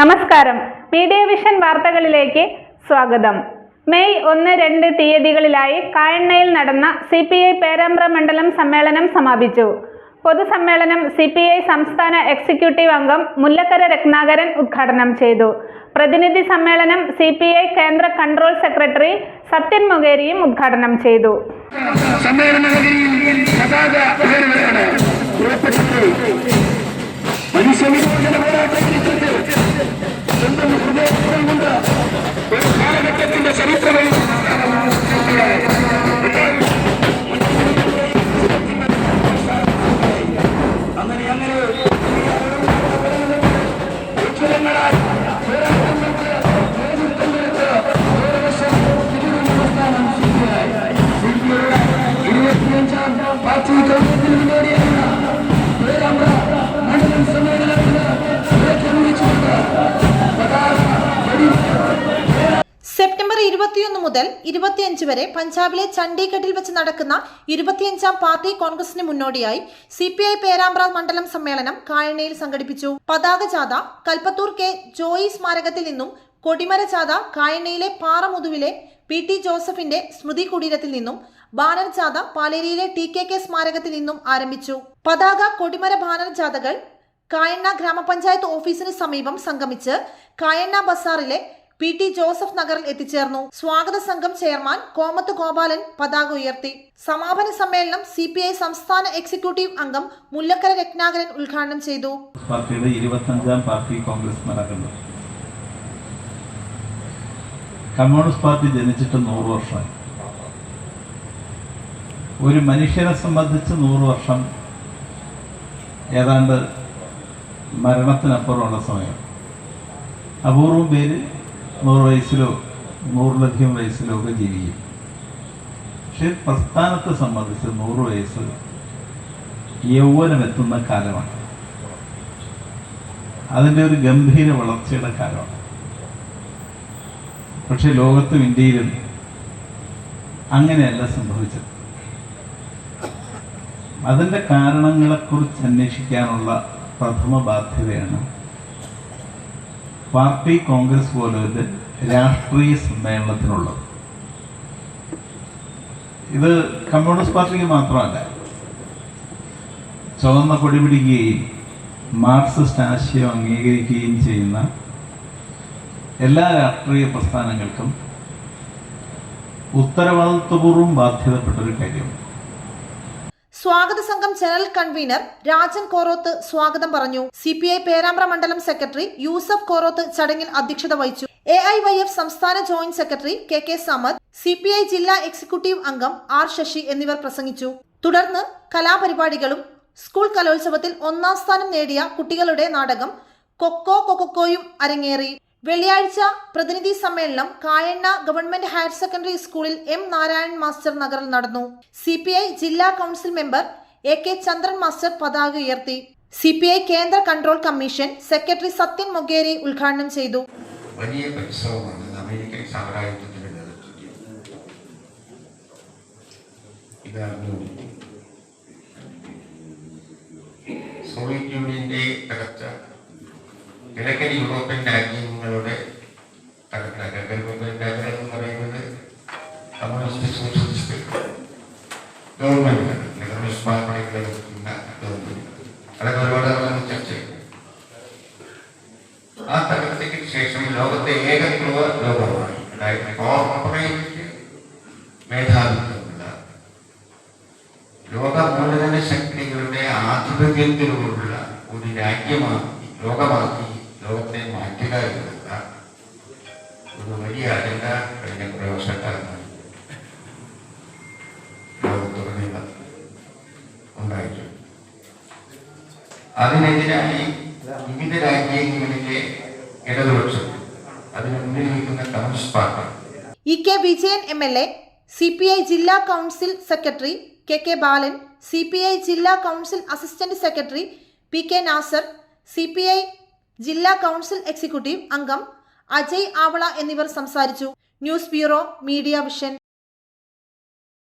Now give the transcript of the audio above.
നമസ്കാരം. Media vision വാർത്തകളിലേക്ക് സ്വാഗതം. മെയ് ഒന്ന് രണ്ട് തീയതികളിലായി കായണ്ണയിൽ നടന്ന സി പി ഐ പേരാമ്പ്ര മണ്ഡലം സമ്മേളനം സമാപിച്ചു. പൊതുസമ്മേളനം സി പി ഐ സംസ്ഥാന എക്സിക്യൂട്ടീവ് അംഗം മുല്ലക്കര രത്നാകരൻ ഉദ്ഘാടനം ചെയ്തു. പ്രതിനിധി സമ്മേളനം സി പി ഐ കേന്ദ്ര കൺട്രോൾ സെക്രട്ടറി സത്യൻ മൊകേരിയും ഉദ്ഘാടനം ചെയ്തു. സമ്മേളന സെപ്റ്റംബർ ഇരുപത്തിയൊന്ന് മുതൽ ഇരുപത്തിയഞ്ച് വരെ പഞ്ചാബിലെ ചണ്ഡീഗഡിൽ വെച്ച് നടക്കുന്ന ഇരുപത്തിയഞ്ചാം പാർട്ടി കോൺഗ്രസിന് മുന്നോടിയായി സി പി ഐ പേരാമ്പ്ര മണ്ഡലം സമ്മേളനം കായണയിൽ സംഘടിപ്പിച്ചു. പതാക ജാഥ കൽപ്പത്തൂർ കെ ജോയി സ്മാരകത്തിൽ നിന്നും കൊടിമര ജാഥ കായണയിലെ പാറമുതുവിലെ പി ടി ജോസഫിന്റെ സ്മൃതി കുടീരത്തിൽ നിന്നും ബാനർ ജാഥ പാലേരിയിലെ ടി കെ കെ സ്മാരകത്തിൽ നിന്നും ആരംഭിച്ചു. പതാക കൊടിമര ബാനർ ജാഥകൾ കായണ്ണ ഗ്രാമപഞ്ചായത്ത് ഓഫീസിന് സമീപം സംഗമിച്ച് കായണ്ണ ബസാറിലെ പി ടി ജോസഫ് നഗറിൽ എത്തിച്ചേർന്നു. സ്വാഗത സംഘം ചെയർമാൻ കോമത്ത് ഗോപാലൻ പതാക ഉയർത്തി. സമാപന സമ്മേളനം സി പി ഐ സംസ്ഥാന എക്സിക്യൂട്ടീവ് അംഗം മുല്ലക്കര രത്നാകരൻ ഉദ്ഘാടനം ചെയ്തു. പാർട്ടിയുടെ പാർട്ടി കോൺഗ്രസ് കമ്മ്യൂണിസ്റ്റ് പാർട്ടി ജനിച്ചിട്ട് നൂറ് വർഷമായി. ഒരു മനുഷ്യനെ സംബന്ധിച്ച് നൂറ് വർഷം ഏതാണ്ട് മരണത്തിനപ്പുറമുള്ള സമയം. അപൂർവം പേര് നൂറ് വയസ്സിലോ നൂറിലധികം വയസ്സിലോ ഒക്കെ ജീവിക്കും. പക്ഷെ പ്രസ്ഥാനത്തെ സംബന്ധിച്ച് നൂറ് വയസ്സ് യൗവനമെത്തുന്ന കാലമാണ്. അതിന്റെ ഒരു ഗംഭീര വളർച്ചയുടെ കാലമാണ്. പക്ഷെ ലോകത്തും ഇന്ത്യയിലും അങ്ങനെയല്ല സംഭവിച്ചത്. അതിന്റെ കാരണങ്ങളെക്കുറിച്ച് അന്വേഷിക്കാനുള്ള പ്രഥമ ബാധ്യതയാണ്. പാർട്ടി കോൺഗ്രസ് പോലൊരു രാഷ്ട്രീയ സമ്മേളനത്തിനുള്ളത്. ഇത് കമ്മ്യൂണിസ്റ്റ് പാർട്ടിക്ക് മാത്രമല്ല ചുവന്ന കൊടി പിടിക്കുകയും മാർക്സിസ്റ്റ് ആശയം അംഗീകരിക്കുകയും ചെയ്യുന്ന എല്ലാ രാഷ്ട്രീയ പ്രസ്ഥാനങ്ങൾക്കും ഉത്തരവാദിത്വപൂർവം ബാധ്യതപ്പെട്ടൊരു കാര്യമാണ്. സ്വാഗത സംഘം ജനറൽ കൺവീനർ രാജൻ കോറോത്ത് സ്വാഗതം പറഞ്ഞു. സി പി ഐ പേരാമ്പ്ര മണ്ഡലം സെക്രട്ടറി യൂസഫ് കോറോത്ത് ചടങ്ങിൽ അധ്യക്ഷത വഹിച്ചു. എ ഐ വൈ എഫ് സംസ്ഥാന joint secretary K K Samad C P I ജില്ലാ എക്സിക്യൂട്ടീവ് അംഗം ആർ ശശി എന്നിവർ പ്രസംഗിച്ചു. തുടർന്ന് കലാപരിപാടികളും സ്കൂൾ കലോത്സവത്തിൽ ഒന്നാം സ്ഥാനം നേടിയ കുട്ടികളുടെ നാടകം കൊക്കോ കൊക്കോയും അരങ്ങേറി. വെള്ളിയാഴ്ച പ്രതിനിധി സമ്മേളനം കായണ്ണ ഗവൺമെന്റ് ഹയർ സെക്കൻഡറി സ്കൂളിൽ എം നാരായണൻ മാസ്റ്റർ നഗറിൽ നടന്നു. സി ജില്ലാ council member A K Chandran master പതാക ഉയർത്തി. സി പി ഐ കേന്ദ്ര control commission secretary Sathyan Mogeri ഉദ്ഘാടനം ചെയ്തു. വലിയ സോവിയറ്റ് യൂണിയന്റെ തകർച്ച. കിഴക്കൻ യൂറോപ്യൻ രാജ്യങ്ങളുടെ ലോകത്തെ ഏക ധ്രുവ ലോകമായി അതായത് കോർപ്പറേറ്റ് മേധാവിത്വമുള്ള ലോക മൂലധന ശക്തികളുടെ ആധിപത്യത്തിലുള്ള ഒരു രാജ്യമാക്കി ലോകമാക്കി ലോകത്തെ മാറ്റുക എന്നുള്ള ഒരു വലിയ അജണ്ട കഴിഞ്ഞ കുറേ വർഷക്കാലമായി ലോകത്തുടനീളം ഉണ്ടായിട്ടുണ്ട്. അതിനെതിരായി വിവിധ രാജ്യങ്ങളിലെ ഇടതുപക്ഷം E K Vijayan M L A C P I ജില്ലാ council secretary K K Balan C P I ജില്ലാ council assistant secretary P K Nasar C P I ജില്ലാ കൗൺസിൽ എക്സിക്യൂട്ടീവ് അംഗം അജയ് ആവള എന്നിവർ സംസാരിച്ചു. News bureau media vision.